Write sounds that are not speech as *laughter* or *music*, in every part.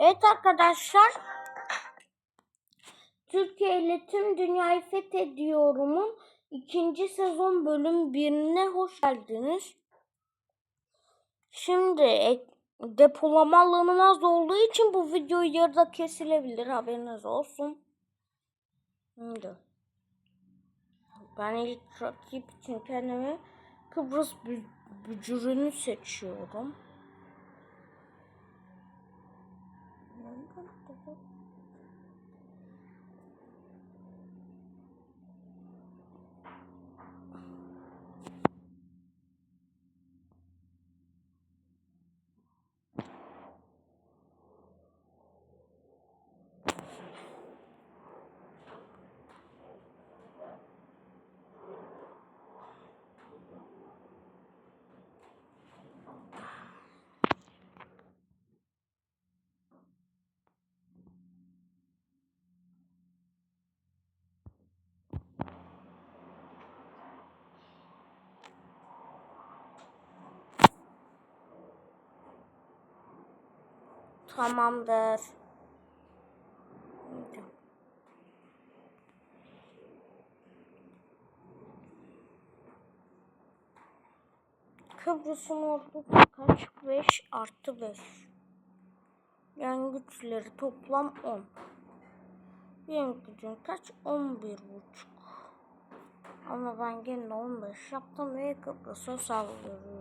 Evet arkadaşlar. Türkiye ile tüm dünyayı fethediyorumun ikinci sezon bölüm birine hoş geldiniz. Şimdi depolama alanım az olduğu için bu video yarıda kesilebilir haberiniz olsun. Şimdi. Ben ilk rakip için kendime Kıbrıs bü- bücürünü seçiyorum. Tamamdır. Kıbrıs'ın ordusu kaç? 5 artı 5. Yani güçleri toplam 10. Benim gücüm kaç? 11 buçuk. Ama ben gene 15 yaptım ve Kıbrıs'a saldırıyorum.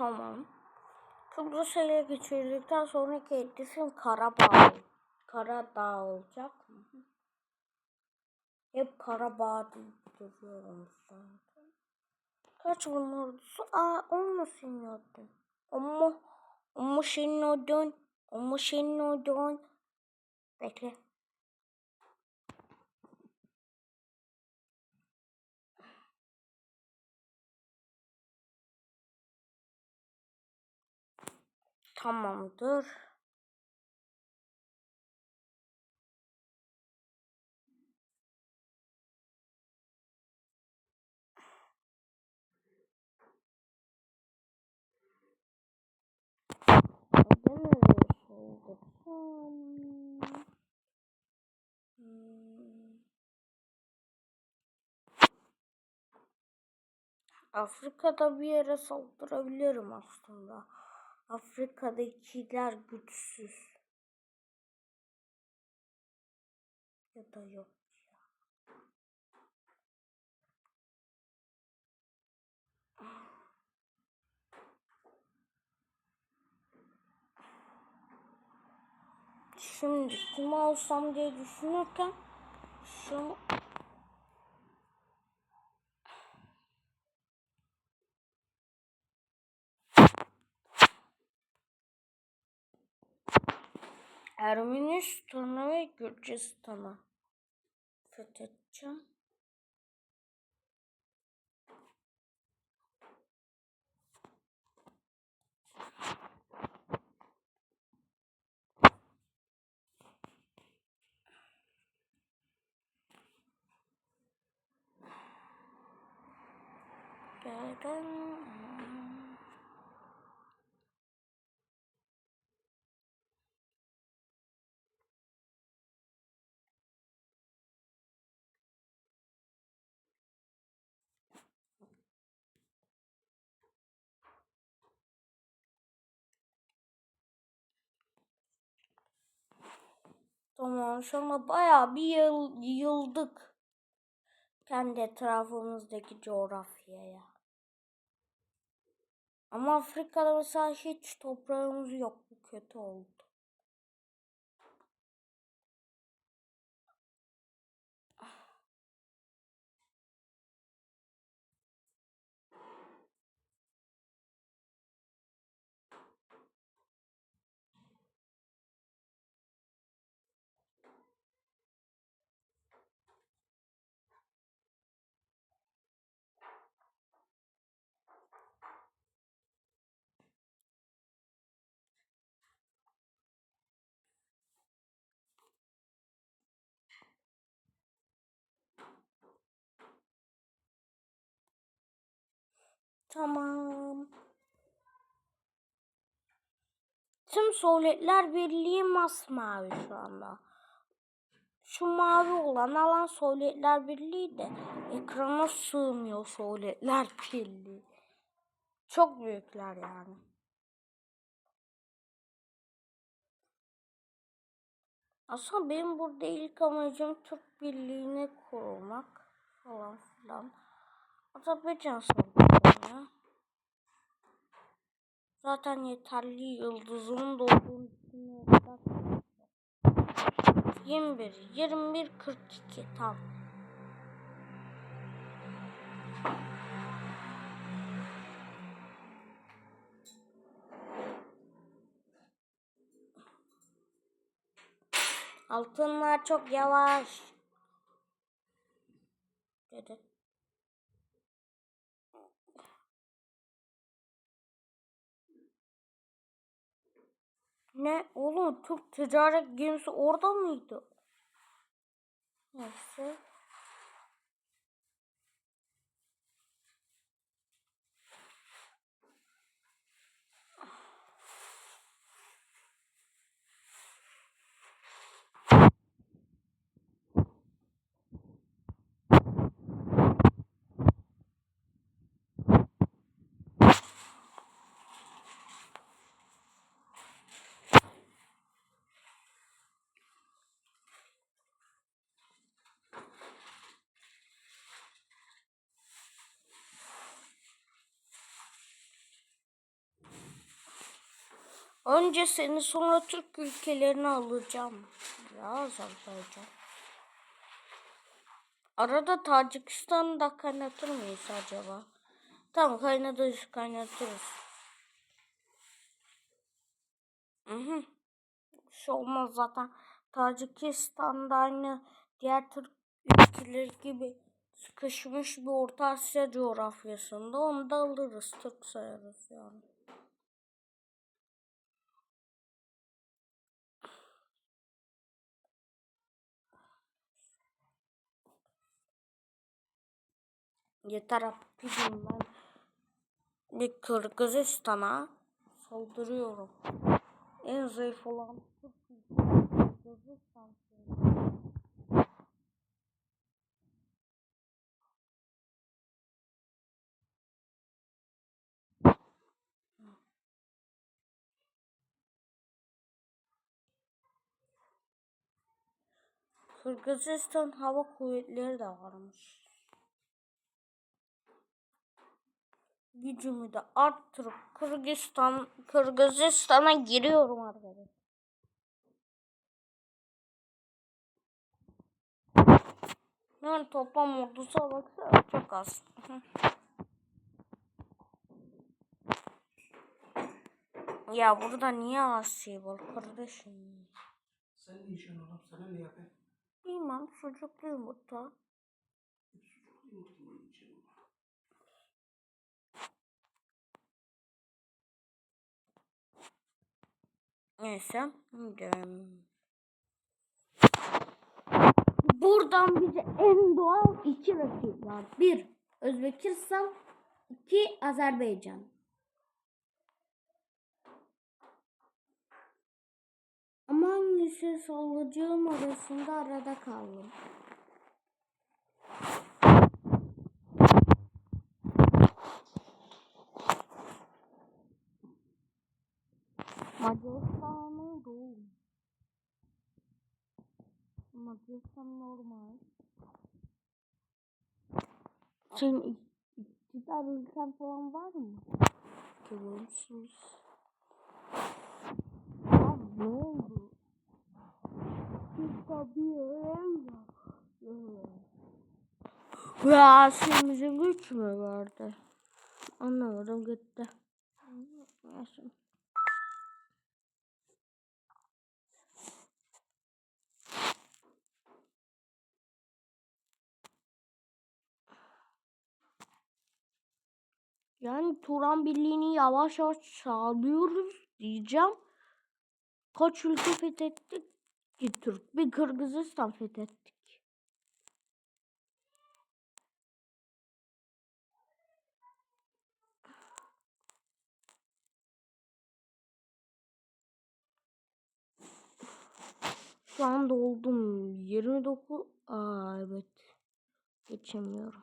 Tamam. Kıbrıs ele geçirdikten sonraki hedefim Karabağ. Karadağ olacak mı? Hep Karabağ deyip duruyorum zaten. Kaç bunun ordusu? Aa olmasın yoktu. Ama ama senin odun. Ama senin odun. Bekle. Tamamdır. Afrika'da bir yere saldırabilirim aslında. Afrika'dakiler güçsüz. Ya da yok ya. Şimdi kimi alsam diye düşünürken şu Ermenistan'ı ve Gürcistan'ı fethedeceğim. Geldim. Tamam sonra bayağı bir yıl, yıldık. Kendi etrafımızdaki coğrafyaya. Ama Afrika'da mesela hiç toprağımız yok. Bu kötü oldu. Tamam. Tüm Sovyetler Birliği masmavi şu anda. Şu mavi olan alan Sovyetler Birliği de ekrana sığmıyor Sovyetler *laughs* Birliği. Çok büyükler yani. Aslında benim burada ilk amacım Türk Birliği'ni kurmak falan filan. Azerbaycan saldırıları. Zaten yeterli yıldızımın da olduğunu düşünüyorum. 21, 21, 42 tam. Altınlar çok yavaş. Dedi. Ne oğlum Türk ticaret gemisi orada mıydı? Neyse. Önce seni sonra Türk ülkelerini alacağım. Ya Azerbaycan. Arada Tacikistan'ı da kaynatır mıyız acaba? Tamam kaynatırız kaynatırız. Hı hı. Şey olmaz zaten. Tacikistan'da aynı diğer Türk ülkeleri gibi sıkışmış bir Orta Asya coğrafyasında onu da alırız. Türk sayarız yani. Yeter gideyim ben. Bir Kırgızistan'a saldırıyorum. En zayıf olan Kırgızistan. Kırgızistan hava kuvvetleri de varmış. Gücümü de arttırıp Kırgızistan Kırgızistan'a giriyorum arkadaşlar. Yani toplam ordusu baksana çok az. *laughs* ya burada niye az şey var kardeşim? Sen ne işin oğlum? Sana ne yapayım? Bilmem sucuklu yumurta. Sucuklu yumurta Neyse. gidelim. Buradan bize en doğal iki rakip var. Bir Özbekistan, iki Azerbaycan. Ama hangisi sallayacağım arasında arada kaldım. Macaristan'ın Macaristan normal. Senin ik- iktidar ülken falan var mı? Kıvılsız. Ya ne oldu? Bir tabii Ya şeyimize güç mü vardı? Anlamadım gitti. Neyse. Yani Turan Birliği'ni yavaş yavaş sağlıyoruz diyeceğim. Kaç ülke fethettik ki Türk? Bir Kırgızistan fethettik. Şu an doldum. 29. Aa evet. Geçemiyorum.